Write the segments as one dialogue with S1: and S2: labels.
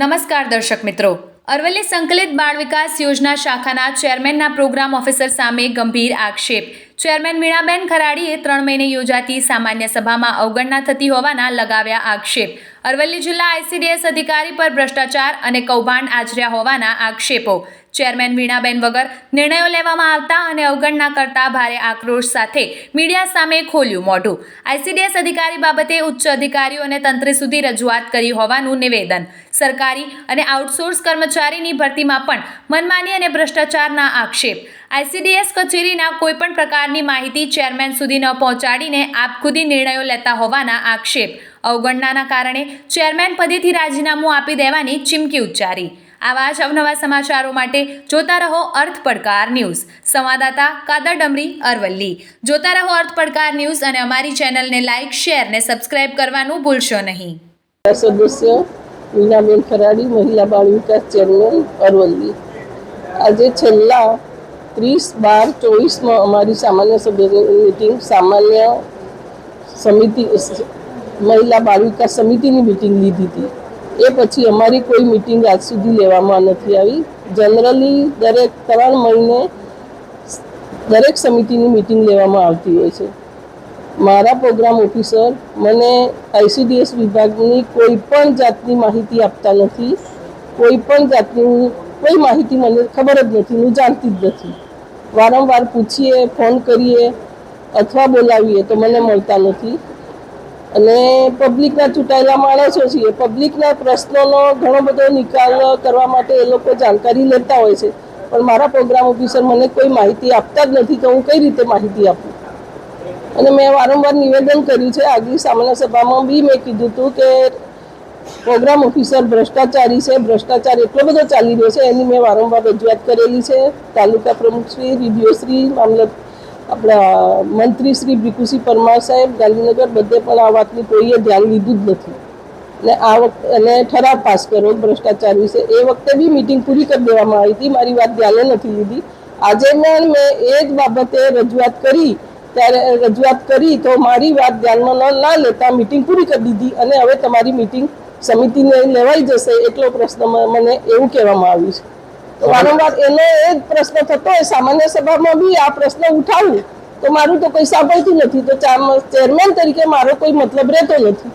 S1: નમસ્કાર દર્શક મિત્રો. અરવલ્લી સંકલિત બાળ વિકાસ યોજના શાખાના ચેરમેનના પ્રોગ્રામ ઓફિસર સામે ગંભીર આક્ષેપ. ચેરમેન મીણાબેન ખરાડીએ ત્રણ મહિને યોજાતી સામાન્ય સભામાં અવગણના થતી હોવાના લગાવ્યા આક્ષેપ. અરવલ્લી જિલ્લા આઈસીડીએસ અધિકારી પર ભ્રષ્ટાચાર અને કૌભાંડ આચર્યા હોવાના આક્ષેપો. ચેરમેન વીણાબેન વગર નિર્ણયો લેવામાં આવતા અને અવગણના કરતા ભારે આક્રોશ સાથે મીડિયા સામે ખોલ્યું મોઢું. આઈસીડીએસ અધિકારી બાબતે ઉચ્ચ અધિકારીઓ અને તંત્ર સુધી રજૂઆત કરી હોવાનું નિવેદન. સરકારી અને આઉટસોર્સ કર્મચારીની ભરતીમાં પણ મનમાની અને ભ્રષ્ટાચારના આક્ષેપ. આઈસીડીએસ કચેરીના કોઈપણ પ્રકારની માહિતી ચેરમેન સુધી ન પહોંચાડીને આપખુદી નિર્ણયો લેતા હોવાના આક્ષેપ. અવગણનાના કારણે ચેરમેન પદેથી રાજીનામું આપી દેવાની ચીમકી ઉચ્ચારી. આવા જ અવનવા સમાચારો માટે જોતા રહો અર્થ પડકાર ન્યૂઝ. સંવાદદાતા કાદર ડમરી અરવલ્લી. જોતા રહો અર્થ પડકાર ન્યૂઝ અને અમારી ચેનલને લાઇક, શેર ને સબસ્ક્રાઇબ કરવાનું ભૂલશો નહીં.
S2: સદસ્ય, મીનાબેન ખરાડી મહિલા બાળ વિકાસ ચેરમેન અરવલ્લી. આજે છેલ્લા ત્રીસ બાર ચોવીસમાં અમારી સામાન્ય સભ્યની મિટિંગ સામાન્ય સમિતિ, મહિલા બાળ વિકાસ સમિતિની મિટિંગ લીધી હતી. એ પછી અમારી કોઈ મિટિંગ આજ સુધી લેવામાં નથી આવી. જનરલી દરેક ત્રણ મહિને દરેક સમિતિની મિટિંગ લેવામાં આવતી હોય છે. મારા પ્રોગ્રામ ઓફિસર મને આઈસીડીએસ વિભાગની કોઈ પણ જાતની માહિતી આપતા નથી. કોઈ પણ જાતની, કોઈ માહિતી મને ખબર જ નથી, હું જાણતી જ નથી. વારંવાર પૂછીએ, ફોન કરીએ અથવા બોલાવીએ તો મને મળતા નથી. અને પબ્લિકના ચૂંટાયેલા માણસો છીએ પબ્લિકના પ્રશ્નોનો ઘણો બધો નિકાલ કરવા માટે એ લોકો જાણકારી લેતા હોય છે. પણ મારા પ્રોગ્રામ ઓફિસર મને કોઈ માહિતી આપતા જ નથી તો હું કઈ રીતે માહિતી આપું. અને મેં વારંવાર નિવેદન કર્યું છે, આગલી સામાન્ય સભામાં બી મેં કીધું હતું કે પ્રોગ્રામ ઓફિસર ભ્રષ્ટાચારી છે, ભ્રષ્ટાચાર એટલો બધો ચાલી રહ્યો છે, એની મેં વારંવાર રજૂઆત કરેલી છે. તાલુકા પ્રમુખશ્રી ડીડીઓશ્રી મામલત આપણા મંત્રી શ્રી ભીખુસિંહ પરમાર સાહેબ ગાંધીનગર બધે પણ આ વાતની કોઈએ ધ્યાન લીધું જ નથી. ને આ વખતે અને ઠરાવ પાસ કર્યો ભ્રષ્ટાચાર વિશે. એ વખતે બી મિટિંગ પૂરી કરી દેવામાં આવી હતી. મારી વાત ધ્યાને નથી લીધી. આજે પણ મેં એ જ બાબતે રજૂઆત કરી. ત્યારે રજૂઆત કરી તો મારી વાત ધ્યાનમાં ન લેતા મિટિંગ પૂરી કરી દીધી. અને હવે તમારી મિટિંગ સમિતિને લેવાઈ જશે એટલો પ્રશ્ન મને એવું કહેવામાં આવ્યું છે. વારંવાર એનો એ જ પ્રશ્ન થતો હોય સામાન્ય સભામાં બી આ પ્રશ્ન ઉઠાવું. તો મારું તો કોઈ સાંભળતું નથી. તો ચેરમેન તરીકે મારો કોઈ મતલબ રહેતો નથી.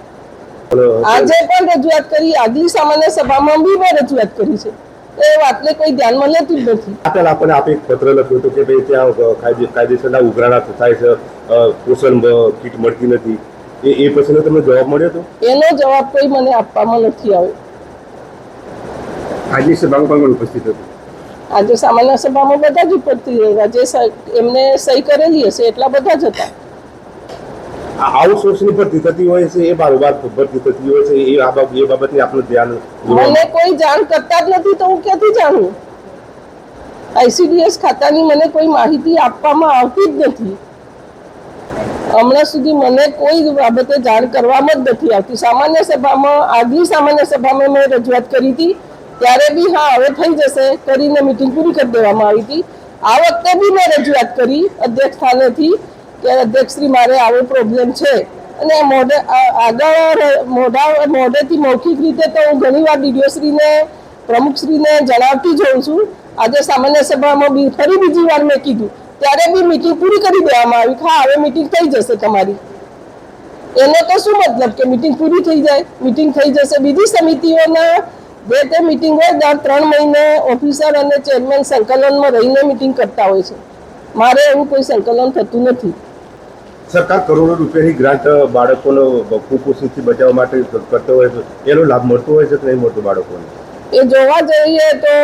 S2: આજે પણ રજૂઆત કરી આગલી સામાન્ય સભામાં બી મેં રજૂઆત કરી છે. એ વાતને કોઈ ધ્યાનમાં લેતું જ નથી.
S3: આપેલ આપણને આપે એક પત્ર લખ્યું હતું કે ભાઈ ત્યાં કાયદે કાયદેસરના ઉઘરાણા થાય છે. પોષણ કીટ મળતી નથી. એ એ પછીનો તમને જવાબ મળ્યો હતો?
S2: એનો જવાબ કોઈ મને આપવામાં નથી આવ્યો.
S3: આજની સભામાં પણ ઉપસ્થિત હતું.
S2: આજે સામાન્ય સભામાં બધા જ ઉપસ્થિત રહ્યા જે એમને સહી કરેલી હશે એટલા બધા જ હતા.
S3: આ આઉટસોર્સની ભરતી થતી હોય છે એ બારોબાર ભરતી થતી હોય છે એ આ બાબ- એ બાબતે આપનું ધ્યાન
S2: મને કોઈ જાણ કરતા જ નથી તો હું ક્યાંથી જાણું? આઈસીડીએસ ખાતાની મને કોઈ માહિતી આપવામાં આવતી જ નથી. હમણાં સુધી મને કોઈ બાબતે જાણ કરવામાં જ નથી આવતી. સામાન્ય સભામાં આગલી સામાન્ય સભામાં મેં રજૂઆત કરી હતી ત્યારે બી હા, હવે થઈ જશે. કરીને મિટિંગ પૂરી કરી દેવામાં આવી હતી. આ વખતે બી મેં રજૂઆત કરી અધ્યક્ષ સ્થાનેથી કે અધ્યક્ષશ્રી મારે આવો પ્રોબ્લેમ છે. અને મોઢે આગળ મોઢા, મોઢેથી મૌખિક રીતે તો હું ઘણીવાર ડીડીઓશ્રીને પ્રમુખશ્રીને જણાવતી જોઉં છું. આજે સામાન્ય સભામાં બી ફરી બીજી વાર મેં કીધું. ત્યારે બી મિટિંગ પૂરી કરી દેવામાં આવી. હા, હવે મિટિંગ થઈ જશે તમારી. એનો તો શું મતલબ કે મિટિંગ પૂરી થઈ જાય? મિટિંગ થઈ જશે. બીજી સમિતિઓના જે તે મિટિંગ હોય દર ત્રણ મહિને ઓફિસર અને ચેરમેન સંકલનમાં રહીને મિટિંગ કરતા હોય છે. મારે એવું કોઈ સંકલન થતું નથી.
S3: સરકાર કરોડો રૂપિયાની ગ્રાન્ટ બાળકોનો કુપોષણથી બચાવવા માટે કરતો હોય છે. એનો લાભ મળતો હોય છે કે નહીં મળતો બાળકોને?
S2: એ જોવા જઈએ તો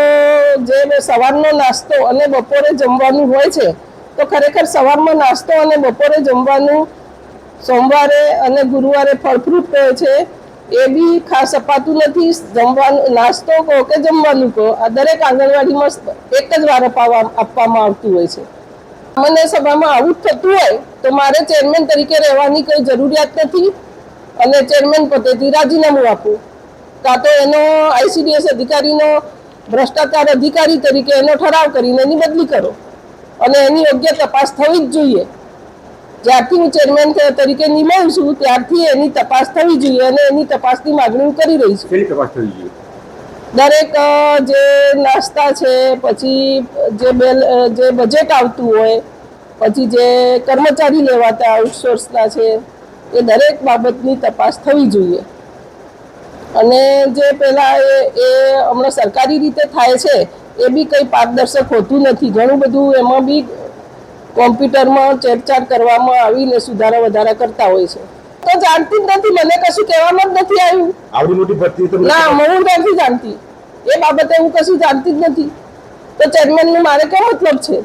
S2: જે સવારનો નાસ્તો અને બપોરે જમવાનું હોય છે તો ખરેખર સવારમાં નાસ્તો અને બપોરે જમવાનું સોમવારે અને ગુરુવારે ફળફ્રૂટ કહે છે. એ બી ખાસ અપાતું નથી. જમવાનું, નાસ્તો કહો કે જમવાનું કહો, આ દરેક આંગણવાડીમાં એક જ વાર અપાવવા આપવામાં આવતું હોય છે. મને સભામાં આવું થતું હોય તો મારે ચેરમેન તરીકે રહેવાની કોઈ જરૂરિયાત નથી અને ચેરમેન પદેથી રાજીનામું આપવું કાં તો એનો આઈસીડીએસ અધિકારીનો ભ્રષ્ટાચાર અધિકારી તરીકે એનો ઠરાવ કરીને એની બદલી કરો. અને એની યોગ્ય તપાસ થવી જ જોઈએ. જ્યારથી હું ચેરમેન તરીકે નિમાવું છું ત્યારથી એની તપાસ થવી જોઈએ અને એની તપાસની માગણી હું કરી રહી છું.
S3: કેવી તપાસ થવી જોઈએ?
S2: દરેક જે નાસ્તા છે પછી જે બેલ જે બજેટ આવતું હોય પછી જે કર્મચારી લેવાતા આઉટસોર્સના છે એ દરેક બાબતની તપાસ થવી જોઈએ. અને જે પેલા એ એ હમણાં સરકારી રીતે થાય છે એ બી કંઈ પારદર્શક હોતું નથી. ઘણું બધું એમાં બી કોમ્પ્યુટરમાં ચેરચાર કરવામાં આવીને સુધારા વધારા કરતા હોય છે. તો જાણતી જ નથી મને કશું કહેવામાં જ નથી આવ્યું.
S3: આવડી મોટી ભરતી
S2: ના હું નથી જાણતી. એ બાબતે હું કશું જાણતી જ નથી. તો ચેરમેનનું મારે કેમ મતલબ છે?